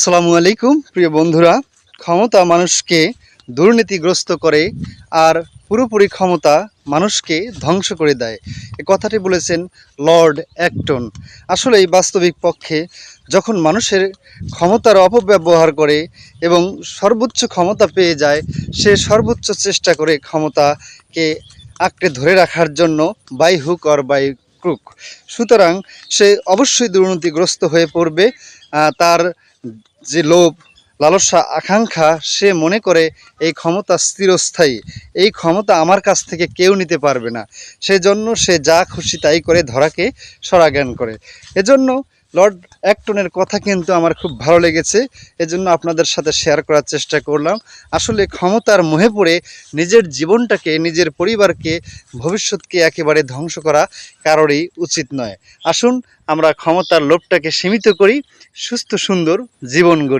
আসসালামু আলাইকুম, প্রিয় বন্ধুরা। ক্ষমতা মানুষকে দুর্নীতিগ্রস্ত করে আর পুরোপুরি ক্ষমতা মানুষকে ধ্বংস করে দেয়। এ কথাটি বলেছেন লর্ড অ্যাক্টন। আসলে এই বাস্তবিক পক্ষে যখন মানুষের ক্ষমতার অপব্যবহার করে এবং সর্বোচ্চ ক্ষমতা পেয়ে যায়, সে সর্বোচ্চ চেষ্টা করে ক্ষমতাকে আঁকড়ে ধরে রাখার জন্য by hook or by crook. সুতরাং সে অবশ্যই দুর্নীতিগ্রস্ত হয়ে পড়বে তার যে লোভ, লালসা আকাঙ্ক্ষা সে মনে করে এই ক্ষমতা স্থিরস্থায়ী। এই ক্ষমতা আমার কাছ থেকে কেউ নিতে পারবে না। সেজন্য সে যা খুশি তাই করে ধরাকে সরাজ্ঞান করে। এজন্য লর্ড অ্যাক্টনের কথা কিন্তু আমার খুব ভালো লেগেছে, এজন্য আপনাদের সাথে শেয়ার করার চেষ্টা করলাম। আসলে ক্ষমতার মোহে পড়ে নিজের জীবনটাকে, নিজের পরিবারকে, ভবিষ্যৎকে একেবারে ধ্বংস করা কারোরই উচিত নয়। আসুন, আমরা ক্ষমতার লোভটাকে সীমিত করি, সুস্থ সুন্দর জীবন গড়ি।